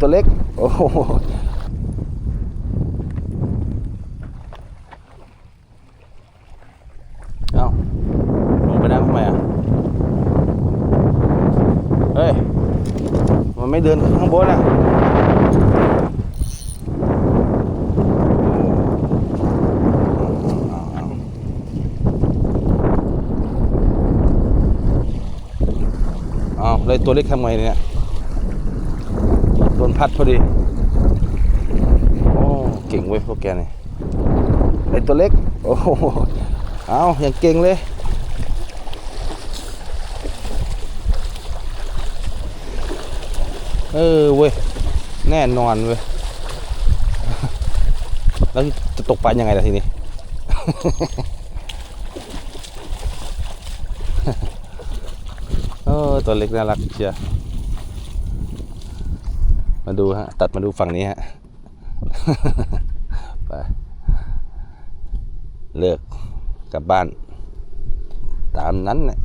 ตัวเล็ก โอ้โหเอาลงไปนั่งทำไมอะ เฮ้ย มันไม่เดินข้างบนอะเอาเลยตัวเล็กทำไงเนี่ย โดนพัดพอดี โอ้ เก่งเว้ยพวกแกนี่ไอตัวเล็ก โอ้โหเอาอย่างเก่งเลยเออเว้ยแน่นอนเว้ยแล้วจะตกปลายังไงล่ะทีนี้ เออตัวเล็กน่ารักเชียว มาดูฮะตัดมาดูฝั่งนี้ฮะไปเลิกกลับบ้าน ตามนั้นเนี่ย